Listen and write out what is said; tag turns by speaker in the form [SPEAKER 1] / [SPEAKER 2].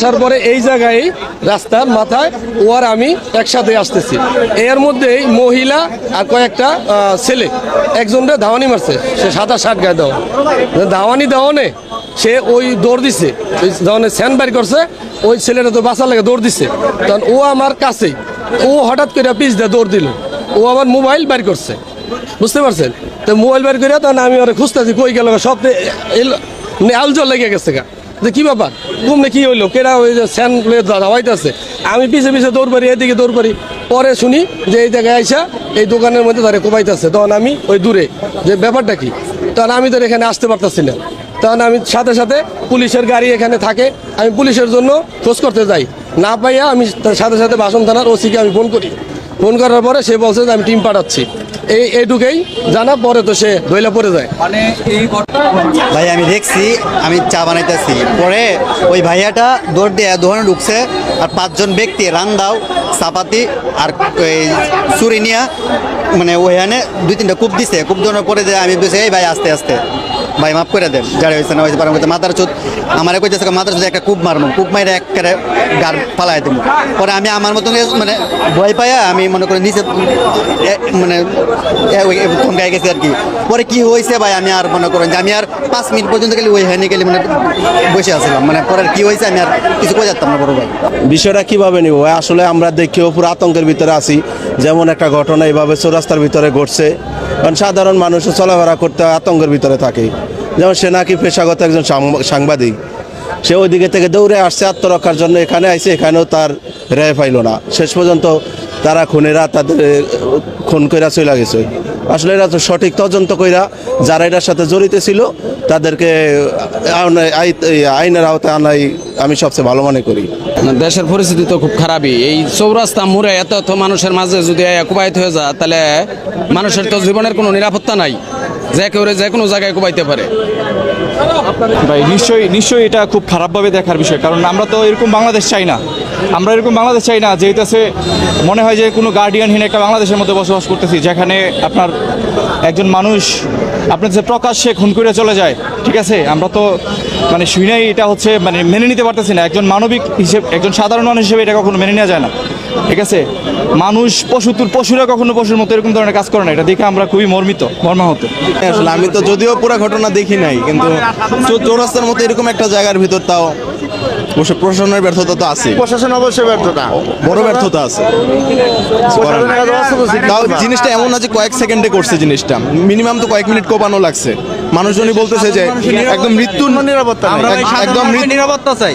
[SPEAKER 1] আসার পরে এই জায়গায় রাস্তার মাথায় ও আর আমি একসাথে আসতেছি। এর মধ্যেই মহিলা আর কয়েকটা ছেলে। একজনটা ধাওয়ানি মারছে। সে সাদা শার্ট গায়ে দেওয়া। ধাওয়ানি দেওয়ানে সে ওই দৌড় দিছে। ওই ধরনের স্যান বাইর করছে। ওই ছেলেটা তো বাঁচার লাগে দৌড় দিছে। তখন ও আমার কাছেই। ও হঠাৎ করে পিস দিয়ে দৌড় দিল। ও আমার মোবাইল বাইর করছে। বুঝতে পারছেন? তো মোবাইল বের করে তখন আমি ওরা খুঁজতেছি, কই গেল সব আলজল লেগে গেছে গা। যে কি ব্যাপার? ঘুমনে কি হইল? কেডা ওই যে স্যান দাওয়াইতেছে? আমি পিছে পিছে দৌড় পারি এদিকে দৌড় পারি পরে শুনি যে এই জায়গায় আইসা এই দোকানের মধ্যে ধরে কোপাইতেছে তখন আমি ওই দূরে, যে ব্যাপারটা কি? তখন আমি তো এখানে আসতে পারতাছি না। তখন আমি সাথে সাথে পুলিশের গাড়ি এখানে থাকে, আমি পুলিশের জন্য খোঁজ করতে যাই। না পাইয়া আমি সাথে সাথে বাসন থানার ওসিকে আমি ফোন করি। ফোন করার পরে সে বলছে যে আমি টিম পাঠাচ্ছি। এই এইটুকুই জানা পরে তো সে ধইলা পড়ে যায়।
[SPEAKER 2] মানে এই
[SPEAKER 3] ভাই আমি দেখছি আমি চা বানাইতেছি। পরে ওই ভাইয়াটা দৌড় দিয়ে দোকানে ঢুকছে আর পাঁচজন ব্যক্তি রান্দাও চাপাতি আর চুরি নিয়া মানে ওইখানে দুই তিনটা কূপ দিছে। কূপ দেওয়ার পরে যে আমি বলছি এই ভাই আস্তে আস্তে। ভাই, মাফ করে দেন, যারা হয়েছে না, হয়েছে পারম মাথার চুত আমার কইতেছে মাথার চুত একটা কূপ মারবো কূপ মাইরে একেবারে গার ফালাই দেবো পরে আমি আমার মতন মানে ভয় পাইয়া আমি মনে করি নিচে মানে থমকাই গেছি আর কি। পরে কি হয়েছে ভাই, আমি আর মনে করেন যে আমি আর পাঁচ মিনিট পর্যন্ত গেলে ওই হয়নি গেলে মানে বসে আসলাম মানে পরে কি হয়েছে আমি আর কিছু কই যাতাম না বড় ভাই।
[SPEAKER 4] বিষয়টা কীভাবে নিব আসলে আমরা দেখিও পুরো আতঙ্কের ভিতরে আছি। যেমন একটা ঘটনা এইভাবে চৌরাস্তার ভিতরে ঘটছে। কারণ সাধারণ মানুষ চলাফেরা করতে আতঙ্কের ভিতরে থাকে। যেমন সে নাকি পেশাগত একজন সাংবা- সাংবাদিক। সে ওইদিকে থেকে দৌড়ে আসছে, আত্মরক্ষার জন্য এখানে আইছে, এখানেও তার রেয় পাইল না। শেষ পর্যন্ত তারা খুনেরা তাদের খুন কইরা চলে গেছে। আসলে এরা তো সঠিক তদন্ত কইরা যারা এটার সাথে জড়িত ছিল, তাদেরকে আই- আইনের আওতায় আনাই আমি সবচেয়ে ভালো মনে করি।
[SPEAKER 2] দেশের পরিস্থিতি তো খুব খারাপই। এই চৌরাস্তা মুড়ে এত এত মানুষের মাঝে যদি কুবাইত হয়ে যায়, তাহলে মানুষের তো জীবনের কোনো নিরাপত্তা নাই। যে কেউ যে কোনো জায়গায় কুবাইতে পারে।
[SPEAKER 5] ভাই, নিশ্চয়ই নিশ্চয়ই এটা খুব খারাপভাবে দেখার বিষয়, কারণ আমরা তো এরকম বাংলাদেশ চাই না। আমরা এরকম বাংলাদেশ চাই না যেটাছে মনে হয় যে কোনো গার্ডিয়ানহীন একটা বাংলাদেশের মধ্যে বসবাস করতেছি, যেখানে আপনার একজন মানুষ, আপনার যে প্রকাশ্যে খুন করে চলে যায়, ঠিক আছে? আমরা তো মানে শুনেই এটা হচ্ছে মানে মেনে নিতে পারতেছি না, একজন মানবিক হিসেবে, একজন সাধারণ মানুষ হিসেবে এটা কখনো মেনে নেওয়া যায় না, ঠিক আছে? মানুষ পশু পশুরা কখনো পশুর মতো এরকম ধরনের কাজ করে না। এটা দেখে আমরা খুবই মর্মিত মর্মাহত।
[SPEAKER 4] আসলে আমি তো যদিও পুরো ঘটনা দেখি নাই কিন্তু চৌরাস্তার মতো এরকম একটা জায়গার ভিতর তাও অবশ্য প্রশাসনের ব্যর্থতা তো আছে
[SPEAKER 6] প্রশাসন অবশ্যই ব্যর্থতা।
[SPEAKER 4] বড় ব্যর্থতা আছে। তাও জিনিসটা এমন না যে কয়েক সেকেন্ডে করছে জিনিসটা। মিনিমাম তো কয়েক মিনিট কোপানো লাগছে। মানুষজনই বলতেছে যে একদম মৃত্যুর
[SPEAKER 6] নিরাপত্তা।
[SPEAKER 4] একদম
[SPEAKER 2] নিরাপত্তা চাই।